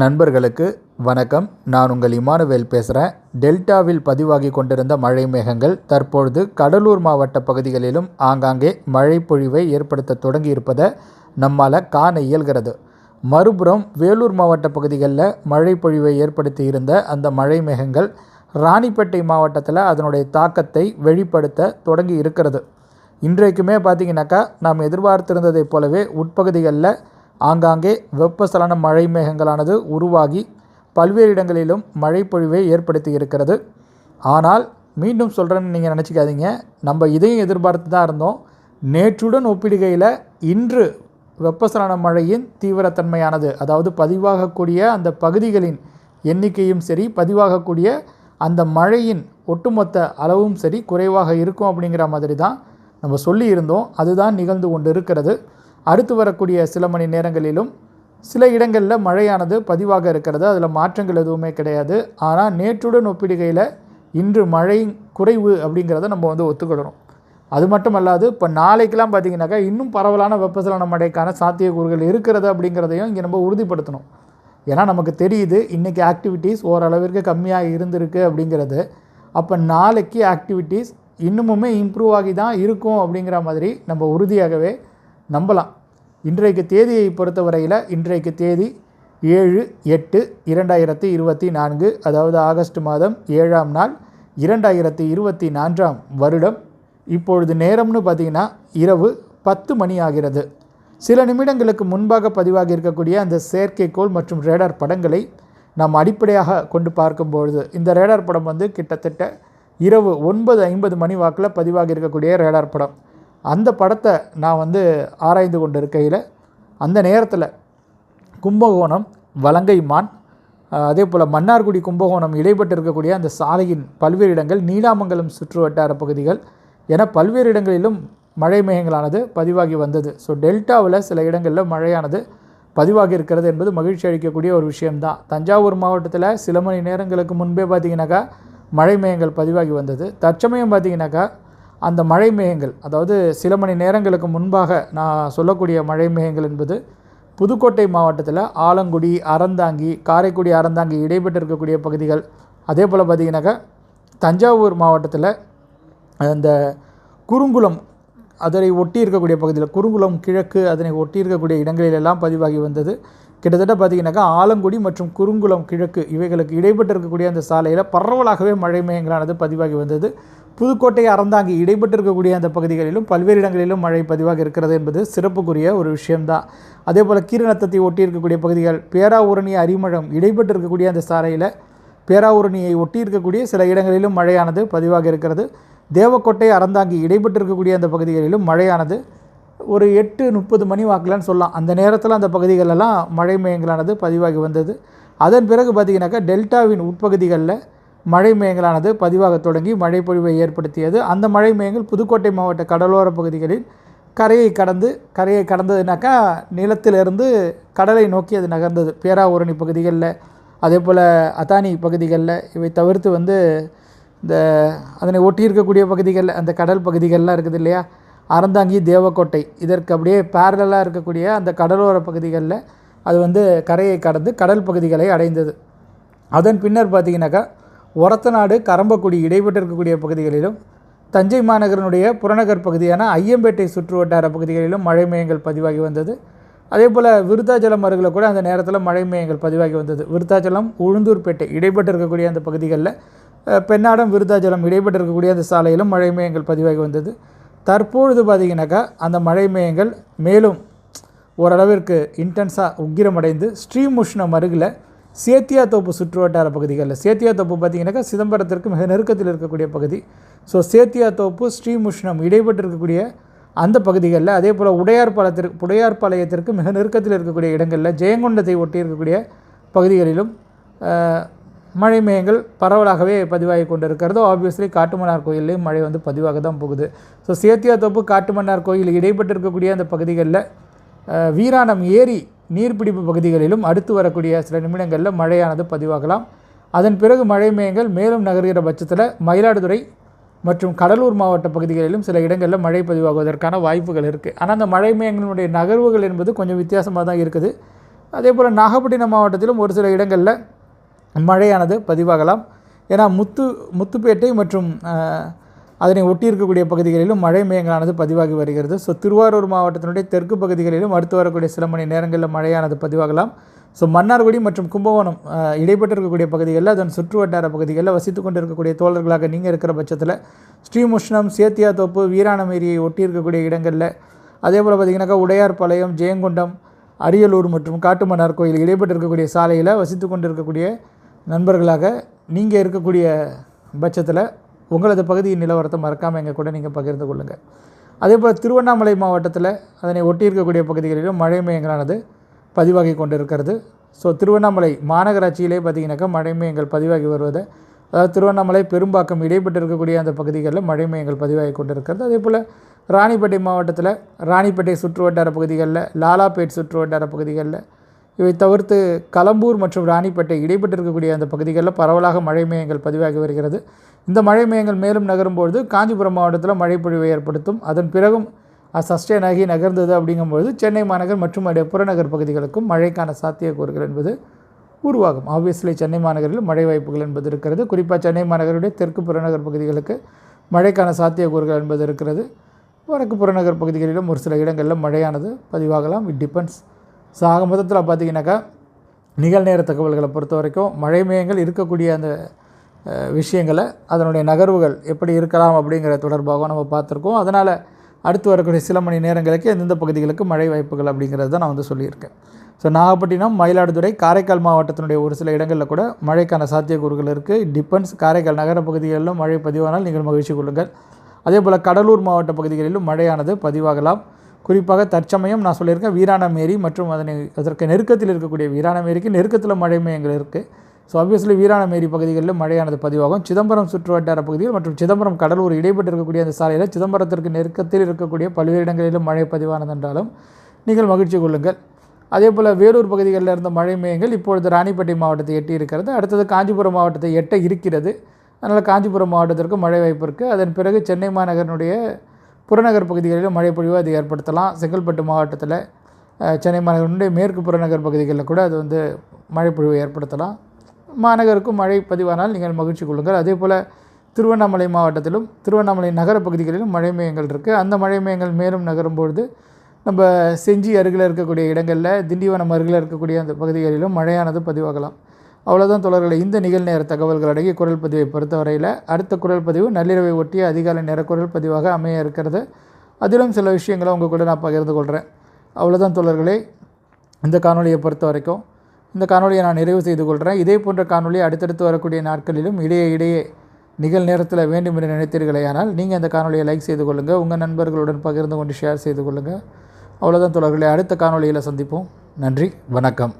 நண்பர்களுக்கு வணக்கம். நான் உங்கள் இமானுவேல் பேசுகிறேன் டெல்டாவில் பதிவாகி கொண்டிருந்த மழை மேகங்கள் தற்பொழுது கடலூர் மாவட்ட பகுதிகளிலும் ஆங்காங்கே மழை பொழிவை ஏற்படுத்த தொடங்கியிருப்பதை நம்மால் காண இயல்கிறது. மறுபுறம் வேலூர் மாவட்ட பகுதிகளில் மழை பொழிவை ஏற்படுத்தி இருந்த அந்த மழை மேகங்கள் ராணிப்பேட்டை மாவட்டத்தில் அதனுடைய தாக்கத்தை வெளிப்படுத்த தொடங்கி இருக்கிறது. இன்றைக்குமே பார்த்தீங்கன்னாக்கா நாம் எதிர்பார்த்திருந்ததைப் போலவே உட்பகுதிகளில் ஆங்காங்கே வெப்பசலன மழை மேகங்களானது உருவாகி பல்வேறு இடங்களிலும் மழைப்பொழிவை ஏற்படுத்தி இருக்கிறது ஆனால் மீண்டும் சொல்கிறேன்னு நீங்கள் நினச்சிக்காதீங்க. நம்ம இதையும் எதிர்பார்த்து தான் இருந்தோம். நேற்றுடன் ஒப்பிடுகையில் இன்று வெப்பசலன மழையின் தீவிரத்தன்மையானது அதாவது பதிவாகக்கூடிய அந்த பகுதிகளின் எண்ணிக்கையும் சரி பதிவாகக்கூடிய அந்த மழையின் ஒட்டுமொத்த அளவும் சரி குறைவாக இருக்கும் அப்படிங்கிற மாதிரி தான் நம்ம சொல்லியிருந்தோம். அதுதான் நிகழ்ந்து கொண்டு இருக்கிறது அடுத்து வரக்கூடிய சில மணி நேரங்களிலும் சில இடங்களில் மழையானது பதிவாக இருக்கிறது. அதில் மாற்றங்கள் எதுவுமே கிடையாது. ஆனால் நேற்றுடன் ஒப்பிடுகையில் இன்று மழை குறைவு அப்படிங்கிறத நம்ம வந்து ஒத்துக்கிடணும் அது மட்டும் அல்லாது இப்போ நாளைக்கெலாம் பார்த்திங்கனாக்கா இன்னும் பரவலான வெப்பசலன மழைக்கான சாத்தியக்கூறுகள் இருக்கிறது அப்படிங்கிறதையும் இங்கே நம்ம உறுதிப்படுத்தணும். ஏன்னா நமக்கு தெரியுது இன்றைக்கி ஆக்டிவிட்டீஸ் ஓரளவிற்கு கம்மியாக இருந்திருக்கு அப்படிங்கிறது. அப்போ நாளைக்கு ஆக்டிவிட்டீஸ் இன்னுமுமே இம்ப்ரூவ் ஆகி தான் இருக்கும் அப்படிங்கிற மாதிரி நம்ம உறுதியாகவே நம்பலாம். இன்றைக்கு தேதியை பொறுத்தவரையில் இன்றைக்கு தேதி ஏழு எட்டு இரண்டாயிரத்தி இருபத்தி நான்கு அதாவது ஆகஸ்ட் மாதம் ஏழாம் நாள் இரண்டாயிரத்தி இருபத்தி நான்காம் வருடம். இப்பொழுது நேரம்னு பார்த்திங்கன்னா இரவு பத்து மணி ஆகிறது. சில நிமிடங்களுக்கு முன்பாக பதிவாகி இருக்கக்கூடிய அந்த செயற்கைக்கோள் மற்றும் ரேடார் படங்களை நாம் அடிப்படையாக கொண்டு பார்க்கும்பொழுது இந்த ரேடார் படம் வந்து கிட்டத்தட்ட இரவு ஒன்பது ஐம்பது மணி வாக்கில் பதிவாகி இருக்கக்கூடிய ரேடார் படம். அந்த படத்தை நான் வந்து ஆராய்ந்து கொண்டு இருக்கையில் அந்த நேரத்தில் கும்பகோணம் வலங்கைமான் அதே போல் மன்னார்குடி கும்பகோணம் இடைப்பட்டு இருக்கக்கூடிய அந்த சாலையின் பல்வேறு இடங்கள் நீலாமங்கலம் சுற்று வட்டார பகுதிகள் என பல்வேறு இடங்களிலும் மழை மேகங்களானது பதிவாகி வந்தது. ஸோ டெல்டாவில் சில இடங்களில் மழையானது பதிவாகி இருக்கிறது என்பது மகிழ்ச்சி அளிக்கக்கூடிய ஒரு விஷயம்தான். தஞ்சாவூர் மாவட்டத்தில் சில மணி நேரங்களுக்கு முன்பே பார்த்திங்கனாக்கா மழை மேகங்கள் பதிவாகி வந்தது. தற்சமயம் பார்த்திங்கனாக்கா அந்த மழை மேகங்கள் அதாவது சில மணி நேரங்களுக்கு முன்பாக நான் சொல்லக்கூடிய மழை மேகங்கள் என்பது புதுக்கோட்டை மாவட்டத்தில் ஆலங்குடி அறந்தாங்கி காரைக்குடி அறந்தாங்கி இடைப்பட்டு இருக்கக்கூடிய பகுதிகள். அதே போல் பார்த்திங்கனாக்கா தஞ்சாவூர் மாவட்டத்தில் அந்த குறுங்குளம் அதனை ஒட்டி இருக்கக்கூடிய பகுதியில் குறுங்குளம் கிழக்கு அதனை ஒட்டி இருக்கக்கூடிய இடங்களிலெல்லாம் பதிவாகி வந்தது. கிட்டத்தட்ட பார்த்திங்கனாக்கா ஆலங்குடி மற்றும் குறுங்குளம் கிழக்கு இவைகளுக்கு இடைப்பட்டு இருக்கக்கூடிய அந்த சாலையில் பரவலாகவே மழை மேகங்களானது பதிவாகி வந்தது. புதுக்கோட்டை அறந்தாங்கி இடைப்பட்டு இருக்கக்கூடிய அந்த பகுதிகளிலும் பல்வேறு இடங்களிலும் மழை பதிவாக இருக்கிறது என்பது சிறப்புக்குரிய ஒரு விஷயம்தான். அதே போல் கீரநத்தத்தை ஒட்டி இருக்கக்கூடிய பகுதிகள் பேராவூரணி அரிமழம் இடைப்பட்டு இருக்கக்கூடிய அந்த சாலையில் பேராவூரணியை ஒட்டி இருக்கக்கூடிய சில இடங்களிலும் மழையானது பதிவாக இருக்கிறது. தேவக்கோட்டை அறந்தாங்கி இடைப்பட்டு இருக்கக்கூடிய அந்த பகுதிகளிலும் மழையானது ஒரு எட்டு முப்பது மணி வாக்கில்னு சொல்லலாம். அந்த நேரத்தில் அந்த பகுதிகளெல்லாம் மழை மையங்களானது பதிவாகி வந்தது. அதன் பிறகு பார்த்திங்கனாக்கா டெல்டாவின் உட்பகுதிகளில் மழை மேகங்களானது பதிவாக தொடங்கி மழை பொழிவை ஏற்படுத்தியது. அந்த மழை மேகங்கள் புதுக்கோட்டை மாவட்ட கடலோர பகுதிகளில் கரையை கடந்து கரையை கடந்ததுனாக்கா நிலத்திலிருந்து கடலை நோக்கி அது நகர்ந்தது. பேராவூரணி பகுதிகளில் அதே போல் அத்தானி பகுதிகளில் இவை தவிர்த்து வந்து இந்த அதனை ஒட்டி இருக்கக்கூடிய பகுதிகளில் அந்த கடல் பகுதிகள்லாம் இருக்குது இல்லையா? அறந்தாங்கி தேவக்கோட்டை. இதற்கு அப்படியே பேரலாக இருக்கக்கூடிய அந்த கடலோர பகுதிகளில் அது வந்து கரையை கடந்து கடல் பகுதிகளை அடைந்தது. அதன் பின்னர் பார்த்திங்கனாக்கா ஒரத்தநாடு கரம்பக்குடி இடைப்பட்டு இருக்கக்கூடிய பகுதிகளிலும் தஞ்சை மாநகரனுடைய புறநகர் பகுதியான ஐயம்பேட்டை சுற்று வட்டார பகுதிகளிலும் மழை மையங்கள் பதிவாகி வந்தது. அதே போல் விருத்தாச்சலம் அருகில் கூட அந்த நேரத்தில் மழை மையங்கள் பதிவாகி வந்தது. விருத்தாச்சலம் உளுந்தூர்பேட்டை இடைப்பட்டு இருக்கக்கூடிய அந்த பகுதிகளில் பெண்ணாடம் விருத்தாச்சலம் இடைப்பட்டு இருக்கக்கூடிய அந்த சாலையிலும் மழை மையங்கள் பதிவாகி வந்தது. தற்பொழுது பார்த்திங்கனாக்கா அந்த மழை மேகங்கள் மேலும் ஓரளவிற்கு இன்டென்ஸாக உக்கிரமடைந்து ஸ்ரீமுஷ்ணம் அருகில் சேத்தியாத்தோப்பு சுற்று வட்டார பகுதிகளில் சேத்தியா தோப்பு பார்த்திங்கனாக்கா சிதம்பரத்திற்கு மிக நெருக்கத்தில் இருக்கக்கூடிய பகுதி. ஸோ சேத்தியா தோப்பு ஸ்ரீமுஷ்ணம் இடைப்பட்டு இருக்கக்கூடிய அந்த பகுதிகளில் அதே போல் உடையார்பாளையத்திற்கு உடையார்பாளையத்திற்கு மிக நெருக்கத்தில் இருக்கக்கூடிய இடங்களில் ஜெயங்கொண்டத்தை ஒட்டி இருக்கக்கூடிய பகுதிகளிலும் மழை மேகங்கள் பரவலாகவே பதிவாகி கொண்டு இருக்கிறது ஆப்வியஸ்லி காட்டுமன்னார் கோயிலையும் மழை வந்து பதிவாக தான் போகுது. ஸோ சேத்தியா தோப்பு காட்டுமன்னார் கோயில் இடைப்பட்டு இருக்கக்கூடிய அந்த பகுதிகளில் வீராணம் ஏரி நீர்பிடிப்பு பகுதிகளிலும் அடுத்து வரக்கூடிய சில நிமிடங்களில் மழையானது பதிவாகலாம். அதன் பிறகு மழை மேயங்கள் மேலும் நகர்கிற பட்சத்தில் மயிலாடுதுறை மற்றும் கடலூர் மாவட்ட பகுதிகளிலும் சில இடங்களில் மழை பதிவாகுவதற்கான வாய்ப்புகள் இருக்குது ஆனால் அந்த மழை மேயங்களுடைய நகர்வுகள் என்பது கொஞ்சம் வித்தியாசமாக தான் இருக்குது. அதே போல் நாகப்பட்டினம் மாவட்டத்திலும் ஒரு சில இடங்களில் மழையானது பதிவாகலாம். ஏன்னா முத்து முத்துப்பேட்டை மற்றும் அதனை ஒட்டி இருக்கக்கூடிய பகுதிகளிலும் மழை மேயங்களானது பதிவாகி வருகிறது. ஸோ திருவாரூர் மாவட்டத்தினுடைய தெற்கு பகுதிகளிலும் அடுத்து வரக்கூடிய சில மணி நேரங்களில் மழையானது பதிவாகலாம். ஸோ மன்னார்குடி மற்றும் கும்பகோணம் அஹ், இடைப்பட்டு இருக்கக்கூடிய பகுதிகளில் அதன் சுற்று வட்டார பகுதிகளில் வசித்து கொண்டு இருக்கக்கூடிய தோழர்களாக நீங்கள் இருக்கிற பட்சத்தில் ஸ்ரீமுஷ்ணம் சேத்தியாத்தோப்பு வீராணமேரியை ஒட்டி இருக்கக்கூடிய இடங்களில் அதே போல் பார்த்திங்கனாக்கா உடையார்பாளையம் ஜெயங்கொண்டம் அரியலூர் மற்றும் காட்டுமன்னார் கோயில் இடைப்பட்டு இருக்கக்கூடிய சாலையில் வசித்து கொண்டு இருக்கக்கூடிய நண்பர்களாக நீங்கள் இருக்கக்கூடிய பட்சத்தில் உங்களது பகுதியின் நிலவரத்தை மறக்காமல் எங்கள் கூட நீங்கள் பகிர்ந்து கொள்ளுங்கள் அதே போல் திருவண்ணாமலை மாவட்டத்தில் அதனை ஒட்டி இருக்கக்கூடிய பகுதிகளிலும் மழை மேகங்களானது பதிவாகி கொண்டிருக்கிறது. ஸோ திருவண்ணாமலை மாநகராட்சியிலே பார்த்தீங்கன்னாக்கா மழை மேயங்கள் பதிவாகி வருவதை அதாவது திருவண்ணாமலை பெரும்பாக்கம் இடைப்பட்டு இருக்கக்கூடிய அந்த பகுதிகளில் மழை மேகங்கள் பதிவாகி கொண்டிருக்கிறது. அதே போல் ராணிப்பேட்டை மாவட்டத்தில் ராணிப்பேட்டை சுற்று வட்டார பகுதிகளில் லாலாபேட் சுற்று வட்டார பகுதிகளில் இவை தவிர்த்து கலம்பூர் மற்றும் ராணிப்பேட்டை இடைப்பட்டு இருக்கக்கூடிய அந்த பகுதிகளில் பரவலாக மழை மேயங்கள் பதிவாகி வருகிறது. இந்த மழை மேயங்கள் மேலும் நகரும்பொழுது காஞ்சிபுரம் மாவட்டத்தில் மழைப்பொழிவை ஏற்படுத்தும். அதன் பிறகும் சஸ்டெயின் ஆகி நகர்ந்தது அப்படிங்கும்பொழுது சென்னை மாநகர் மற்றும் அதே புறநகர் பகுதிகளுக்கும் மழைக்கான சாத்தியக்கூறுகள் என்பது உருவாகும். ஆப்வியஸ்லி சென்னை மாநகரில் மழை வாய்ப்புகள் என்பது இருக்கிறது. குறிப்பாக சென்னை மாநகருடைய தெற்கு புறநகர் பகுதிகளுக்கு மழைக்கான சாத்தியக்கூறுகள் என்பது இருக்கிறது. வடக்கு புறநகர் பகுதிகளிலும் ஒரு சில இடங்களில் மழையானது பதிவாகலாம். இட் டிபெண்ட்ஸ் ஸோ ஆக மொத்தத்தில் பார்த்தீங்கன்னாக்கா நிகழ்நேர தகவல்களை பொறுத்த வரைக்கும் மழை மேகங்கள் இருக்கக்கூடிய அந்த விஷயங்களை அதனுடைய நகர்வுகள் எப்படி இருக்கலாம் அப்படிங்கிற தொடர்பாகவும் நம்ம பார்த்துருக்கோம். அதனால் அடுத்து வரக்கூடிய சில மணி நேரங்களுக்கு எந்தெந்த பகுதிகளுக்கு மழை வாய்ப்புகள் அப்படிங்கிறது தான் நான் வந்து சொல்லியிருக்கேன். ஸோ நாகப்பட்டினம் மயிலாடுதுறை காரைக்கால் மாவட்டத்தினுடைய ஒரு சில இடங்களில் கூட மழைக்கான சாத்தியக்கூறுகள் இருக்குது. டிபெண்ட்ஸ் காரைக்கால் நகர பகுதிகளிலும் மழை பதிவானால் நீங்கள் மகிழ்ச்சி கொள்ளுங்கள். அதே போல் கடலூர் மாவட்ட பகுதிகளிலும் மழையானது பதிவாகலாம். குறிப்பாக தற்சமயம் நான் சொல்லியிருக்கேன் வீராணமேரி மற்றும் அதனை அதற்கு நெருக்கத்தில் இருக்கக்கூடிய வீராணமேரிக்கு நெருக்கத்தில் மழை மையங்கள் இருக்குது ஸோ ஆப்வியஸ்லி வீராணமேரி பகுதிகளில் மழையானது பதிவாகும். சிதம்பரம் சுற்று வட்டார மற்றும் சிதம்பரம் கடலூர் இடைப்பட்டு இருக்கக்கூடிய அந்த சாலையில் சிதம்பரத்திற்கு நெருக்கத்தில் இருக்கக்கூடிய பல்வேறு இடங்களிலும் மழை பதிவானது என்றாலும் நீங்கள் மகிழ்ச்சி கொள்ளுங்கள். அதே போல் வேலூர் பகுதிகளில் இருந்த மழை மையங்கள் இப்பொழுது ராணிப்பேட்டை மாவட்டத்தை எட்டி இருக்கிறது. அடுத்தது காஞ்சிபுரம் மாவட்டத்தை எட்ட இருக்கிறது. அதனால் காஞ்சிபுரம் மாவட்டத்திற்கு மழை வாய்ப்பு இருக்குது அதன் பிறகு சென்னை மாநகரனுடைய புறநகர் பகுதிகளிலும் மழை பொழிவு அது ஏற்படுத்தலாம். செங்கல்பட்டு மாவட்டத்தில் சென்னை மாநகரனுடைய மேற்கு புறநகர் பகுதிகளில் கூட அது வந்து மழை பொழிவு ஏற்படுத்தலாம். மாநகருக்கும் மழை பதிவானால் நீங்கள் மகிழ்ச்சி கொள்ளுங்கள். அதே போல் திருவண்ணாமலை மாவட்டத்திலும் திருவண்ணாமலை நகர பகுதிகளிலும் மழை மையங்கள் இருக்குது அந்த மழை மையங்கள் மேலும் நகரும்பொழுது நம்ம செஞ்சி அருகில் இருக்கக்கூடிய இடங்களில் திண்டிவனம் அருகில் இருக்கக்கூடிய அந்த பகுதிகளிலும் மழையானது பதிவாகலாம். அவ்வளோதான் தொடர்களை இந்த நிகழ்நேர தகவல்கள் அடங்கிய குரல் பதிவை பொறுத்தவரையில் அடுத்த குரல் பதிவு நள்ளிரவை ஒட்டிய அதிகாலை நேர குரல் பதிவாக அமைய இருக்கிறது. அதிலும் சில விஷயங்களை உங்கள் கூட நான் பகிர்ந்து கொள்கிறேன் அவ்வளோதான் தொடர்களே இந்த காணொலியை பொறுத்த வரைக்கும் இந்த காணொலியை நான் நிறைவு செய்து கொள்கிறேன் இதே போன்ற காணொலி அடுத்தடுத்து வரக்கூடிய நாட்களிலும் இடையே இடையே நிகழ் நேரத்தில் வேண்டும் என்று நினைத்தீர்களே ஆனால் நீங்கள் இந்த காணொலியை லைக் செய்து கொள்ளுங்கள் உங்கள் நண்பர்களுடன் பகிர்ந்து கொண்டு ஷேர் செய்து கொள்ளுங்கள் அவ்வளோதான் தொடர்களே அடுத்த காணொலியில் சந்திப்போம். நன்றி. வணக்கம்.